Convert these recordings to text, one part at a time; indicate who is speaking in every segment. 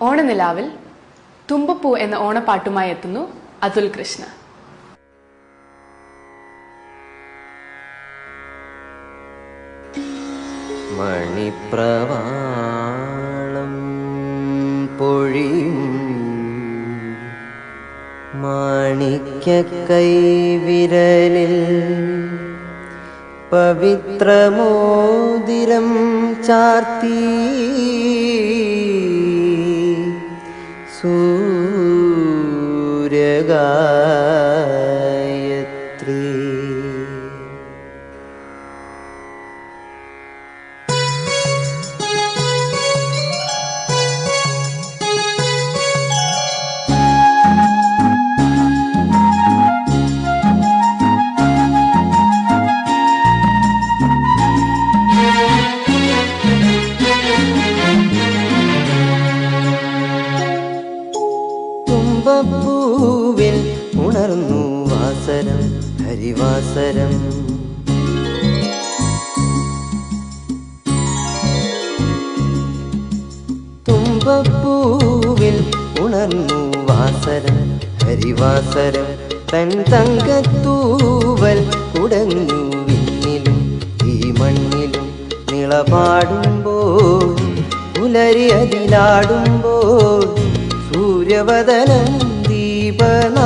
Speaker 1: ഓണനിലാവിൽ തുമ്പപ്പൂ എന്ന ഓണപ്പാട്ടുമായി എത്തുന്നു അതുൽ കൃഷ്ണ.
Speaker 2: മണിപ്രവാളം പൊഴിയും മാണിക്യ കൈവിരലിൽ പവിത്രമോതിരം ചാർത്തി God. തുമ്പപ്പൂവിൽ ഉണർന്നു വാസരം ഹരിവാസരം തുമ്പപ്പൂവിൽ ഉണർന്നു വാസരം ഹരിവാസരം തൻ തങ്കത്തൂവൽ കുടഞ്ഞു വിണ്ണിലും ഈ മണ്ണിലും നിളപാടുമ്പോൾ പുലരി അതിലാടുമ്പോൾ സൂര്യവദനം ദീപനാളങ്ങളാ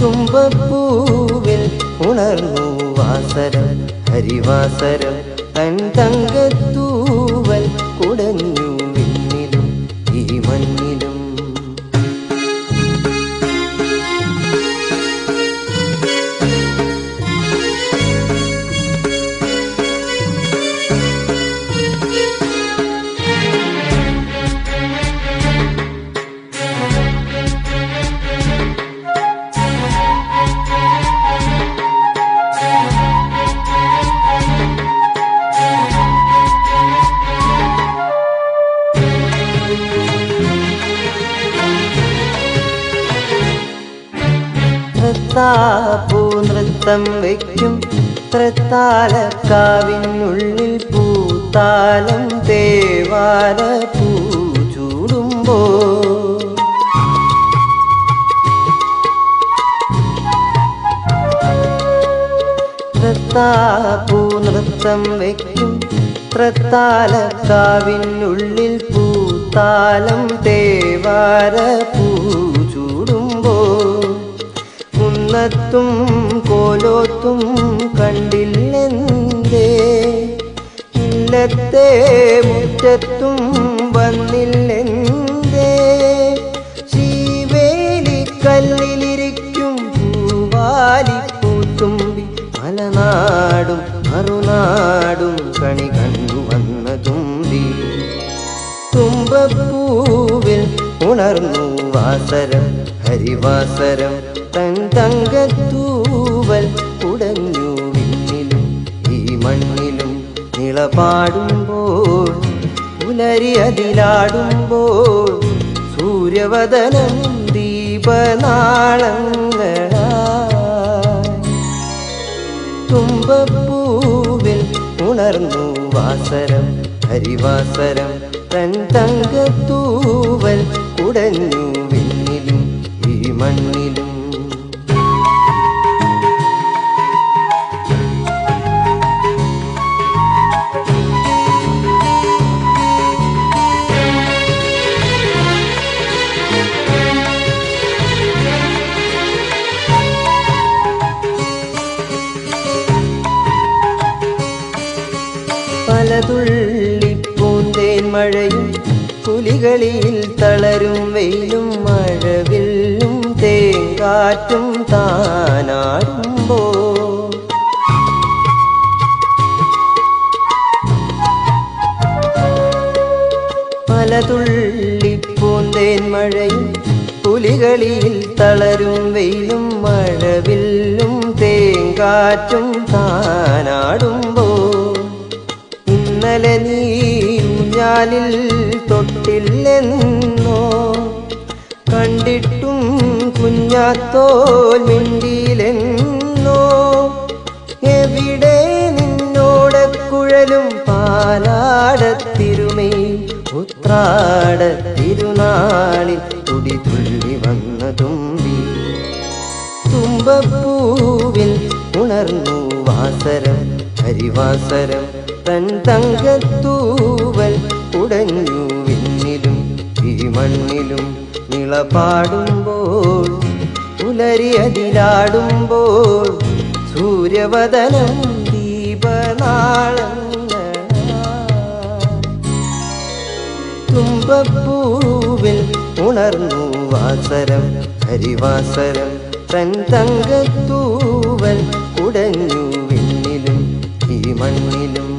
Speaker 2: തുമ്പപ്പൂവിൽ ഉണർന്നു വാസരം ഹരിവാസരം തൻ തങ്കത്തൂവൽ കുടഞ്ഞു വിണ്ണിലും ഈ മണ്ണിലും. നൃത്താപ്പൂ നൃത്തം വയ്ക്കും തൃത്താലക്കാവിനുള്ളിൽ പൂത്താലം തേവാല പൂ ചൂടുമ്പോ. വയ്ക്കും തൃത്താലക്കാവിനുള്ളിൽ പൂത്താലം തേവാര പൂ ചൂടുമ്പോ. കുന്നത്തും കോലോത്തും കണ്ടില്ലെന്തേ? ഇല്ലത്തെ മുറ്റത്തും വന്നില്ലെന്തേ? ശീവേലി കല്ലിലിരിക്കും പൂവാലി പൂവാലിപ്പൂത്തുമ്പി മലനാടും മറുനാടും കണി കണ്ടു വന്ന തുമ്പി തുമ്പപ്പൂവിൽ ഉണർന്നു വാസരം ഹരിവാസരം തൻ തങ്കത്തൂവൽ കുടഞ്ഞു വിണ്ണിലും ഈ മണ്ണിലും നിളപാടുമ്പോൾ പുലരി അതിലാടുമ്പോൾ സൂര്യവദനം ദീപനാളങ്ങൾ തുമ്പപ്പൂവിൽ ഉണർന്നു വാസരം ഹരിവാസരം തൻ തങ്കത്തൂവൽ കുടഞ്ഞു ഈ മണ്ണിലും പലതുള്ളിപ്പൂന്തേൻ മഴയും പുലികളിൽ തളരും വെയിലും മഴവില്ലും തേങ്കാറ്റും താനാടുമ്പോ പലതുള്ളി പൂന്തേൻ മഴയും പുലികളിൽ തളരും വെയിലും മഴവില്ലും തേങ്കാറ്റും താനാടുമ്പോ ഇന്നലെ നീ ഊഞ്ഞാലിൽ തൊട്ടില്ലെന്നോ കണ്ടിട്ടും കുഞ്ഞാത്തോൽ മിണ്ടിയിലെന്നോ? എവിടെ നിന്നോടെ കുഴലും പാലാട ഉത്രാടത്തിരുനാളിൽ തുടി തുള്ളി വന്ന തുമ്പി. തുമ്പപ്പൂവിൽ ഉണർന്നു വാസരം ഹരിവാസരം തൻ തങ്കത്തൂവൽ ഉടഞ്ഞു മണ്ണിലും നിളപാടുമ്പോൾ പുലരി അതിലാടുമ്പോൾ സൂര്യവദനം ദീപനാളങ്ങളാ തുമ്പപ്പൂവിൽ ഉണർന്നു വാസരം ഹരിവാസരം തൻ തങ്കത്തൂവൽ കുടഞ്ഞു വിണ്ണിലും ഈ മണ്ണിലും